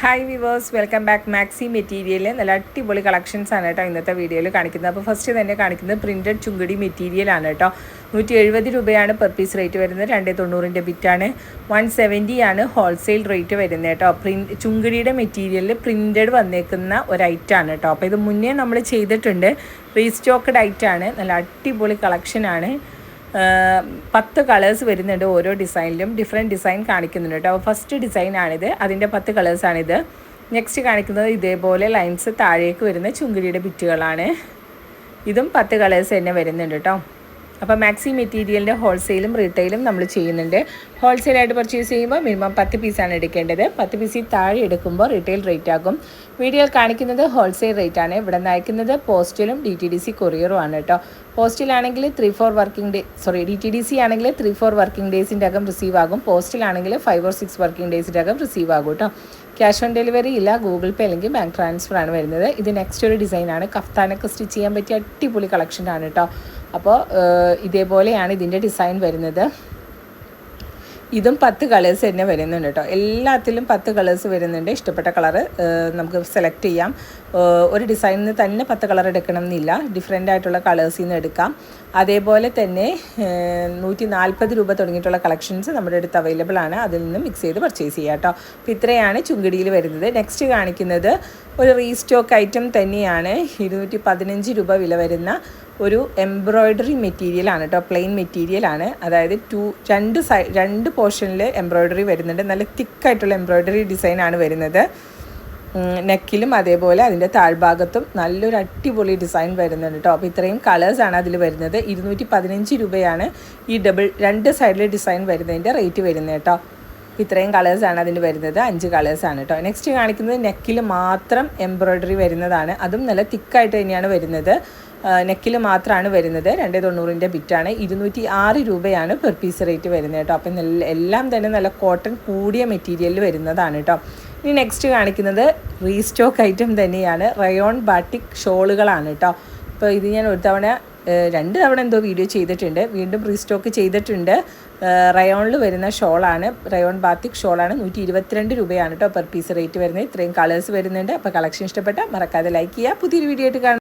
Hi viewers welcome back maxi material നല്ല അടിപൊളി collections ആണ് കേട്ടോ ഇന്നത്തെ വീഡിയോയിൽ കാണിക്കുന്നത്. അപ്പോൾ ഫസ്റ്റ് തന്നെ കാണിക്കുന്നത് പ്രിന്റഡ് ചുങ്കടി മെറ്റീരിയൽ ആണ് കേട്ടോ. നൂറ്റി എഴുപത് രൂപയാണ് പെർ പീസ് റേറ്റ് വരുന്നത്. രണ്ട് തൊണ്ണൂറിന്റെ ബിറ്റാണ് വൺ സെവന്റി ആണ് ഹോൾസെയിൽ റേറ്റ് വരുന്നത് കേട്ടോ. പ്രിന്റ് ചുങ്കടിയുടെ മെറ്റീരിയലിൽ പ്രിന്റഡ് വന്നേക്കുന്ന ഒരു ഐറ്റാണ് കേട്ടോ. അപ്പോൾ ഇത് മുന്നേ നമ്മൾ ചെയ്തിട്ടുണ്ട്. റീസ്റ്റോക്ക്ഡ് ഐറ്റാണ് നല്ല അടിപൊളി കളക്ഷനാണ് പത്ത് കളേഴ്സ് വരുന്നുണ്ട് ഓരോ ഡിസൈനിലും. ഡിഫറെന്റ് ഡിസൈൻ കാണിക്കുന്നുണ്ട് കേട്ടോ. ഫസ്റ്റ് ഡിസൈനാണിത്. അതിന്റെ പത്ത് കളേഴ്സാണിത്. നെക്സ്റ്റ് കാണിക്കുന്നത് ഇതേപോലെ ലൈൻസ് താഴേക്ക് വരുന്ന ചുങ്കിരിയുടെ ബിറ്റുകളാണ്. ഇതും പത്ത് കളേഴ്സ് തന്നെ വരുന്നുണ്ട് കേട്ടോ. അപ്പോൾ മാക്സി മെറ്റീരിയലിന്റെ ഹോൾസെയിലും റീറ്റെയിലും നമ്മൾ ചെയ്യുന്നുണ്ട്. ഹോൾസെയിലായിട്ട് പർച്ചേസ് ചെയ്യുമ്പോൾ മിനിമം പത്ത് പീസാണ് എടുക്കേണ്ടത്. പത്ത് പീസിൽ താഴെ എടുക്കുമ്പോൾ റീറ്റെയിൽ റേറ്റ് ആകും. വീഡിയോയിൽ കാണിക്കുന്നത് ഹോൾസെയിൽ റേറ്റ് ആണ്. ഇവിടെ നിന്ന് അയക്കുന്നത് പോസ്റ്റിലും ഡി ടി ഡി സി കൊറിയറും ആണ് കേട്ടോ പോസ്റ്റിലാണെങ്കിൽ three four working day sorry D T D C ആണെങ്കിൽ ത്രീ ഫോർ വർക്കിംഗ് ഡേയ്സിന്റെ അകം റിസീവ് ആകും. പോസ്റ്റിലാണെങ്കിൽ ഫൈവ് ഓർ സിക്സ് വർക്കിംഗ് ഡേയ്സിന്റെ അകം റിസീവ് ആകും കേട്ടോ ക്യാഷ് ഓൺ ഡെലിവറി ഇല്ല. ഗൂഗിൾ പേ അല്ലെങ്കിൽ ബാങ്ക് ട്രാൻസ്ഫർ ആണ് വരുന്നത്. ഇത് നെക്സ്റ്റ് ഒരു ഡിസൈനാണ് കഫ്താനൊക്കെ സ്റ്റിച്ച് ചെയ്യാൻ പറ്റിയ അടിപൊളി കളക്ഷനാണ് കേട്ടോ അപ്പോൾ ഇതേപോലെയാണ് ഇതിന്റെ ഡിസൈൻ വരുന്നത്. ഇതും പത്ത് കളേഴ്സ് തന്നെ വരുന്നുണ്ട് കേട്ടോ എല്ലാത്തിലും പത്ത് കളേഴ്സ് വരുന്നുണ്ട്. ഇഷ്ടപ്പെട്ട കളറ് നമുക്ക് സെലക്ട് ചെയ്യാം. ഒരു ഡിസൈനിൽ നിന്ന് തന്നെ പത്ത് കളർ എടുക്കണം എന്നില്ല ഡിഫറെന്റ് ആയിട്ടുള്ള കളേഴ്സിൽ നിന്ന് എടുക്കാം. അതേപോലെ തന്നെ നൂറ്റി നാൽപ്പത് രൂപ തുടങ്ങിയിട്ടുള്ള കളക്ഷൻസ് നമ്മുടെ അടുത്ത് അവൈലബിൾ ആണ്. അതിൽ നിന്ന് മിക്സ് ചെയ്ത് പർച്ചേസ് ചെയ്യാം കേട്ടോ. അപ്പോൾ ഇത്രയാണ് ചുങ്കിടിയിൽ വരുന്നത്. നെക്സ്റ്റ് കാണിക്കുന്നത് ഒരു റീസ്റ്റോക്ക് ഐറ്റം തന്നെയാണ്. ഇരുന്നൂറ്റി പതിനഞ്ച് രൂപ വില വരുന്ന ഒരു എംബ്രോയ്ഡറി മെറ്റീരിയൽ ആണ് കേട്ടോ. പ്ലെയിൻ മെറ്റീരിയൽ ആണ്. അതായത് ടു രണ്ട് സൈ രണ്ട് പോർഷനിൽ എംബ്രോയ്ഡറി വരുന്നുണ്ട്. നല്ല തിക്കായിട്ടുള്ള എംബ്രോയ്ഡറി ഡിസൈനാണ് വരുന്നത്. നെക്കിലും അതേപോലെ അതിന്റെ താഴ്ഭാഗത്തും നല്ലൊരു അടിപൊളി ഡിസൈൻ വരുന്നുണ്ട് കേട്ടോ അപ്പോൾ ഇത്രയും കളേഴ്സാണ് അതിൽ വരുന്നത്. ഇരുന്നൂറ്റി പതിനഞ്ച് രൂപയാണ് ഈ ഡബിൾ രണ്ട് സൈഡിൽ ഡിസൈൻ വരുന്നതിന്റെ റേറ്റ് വരുന്നത് കേട്ടോ ഇത്രയും കളേഴ്സാണ് അതിന് വരുന്നത്. അഞ്ച് കളേഴ്സാണ് കേട്ടോ നെക്സ്റ്റ് കാണിക്കുന്നത് നെക്കിൽ മാത്രം എംബ്രോയ്ഡറി വരുന്നതാണ്. അതും നല്ല തിക്കായിട്ട് തന്നെയാണ് വരുന്നത്. നെക്കിൽ മാത്രമാണ് വരുന്നത്. രണ്ട് തൊണ്ണൂറിന്റെ ബിറ്റാണ്. ഇരുന്നൂറ്റി ആറ് രൂപയാണ് പെർ പീസ് റേറ്റ് വരുന്നത് കേട്ടോ. അപ്പം എല്ലാം തന്നെ നല്ല കോട്ടൺ കൂടിയ മെറ്റീരിയലിൽ വരുന്നതാണ് കേട്ടോ. ഇനി നെക്സ്റ്റ് കാണിക്കുന്നത് റീസ്റ്റോക്ക് ഐറ്റം തന്നെയാണ്. റയോൺ ബാട്ടിക് ഷോളുകളാണ് കേട്ടോ. അപ്പോൾ ഇത് ഞാൻ ഒരു തവണ രണ്ട് തവണ എന്തോ വീഡിയോ ചെയ്തിട്ടുണ്ട്. വീണ്ടും റീസ്റ്റോക്ക് ചെയ്തിട്ടുണ്ട്. റയോണിൽ വരുന്ന ഷോളാണ്. റയോൺ ബാത്തിക് ഷോളാണ്. നൂറ്റി ഇരുപത്തിരണ്ട് രൂപയാണ് കേട്ടോ പെർ പീസ് റേറ്റ് വരുന്നത്. ഇത്രയും കളേഴ്സ് വരുന്നുണ്ട്. അപ്പോൾ കളക്ഷൻ ഇഷ്ടപ്പെട്ടാൽ മറക്കാതെ ലൈക്ക് ചെയ്യുക. പുതിയൊരു വീഡിയോ ആയിട്ട് കാണാം.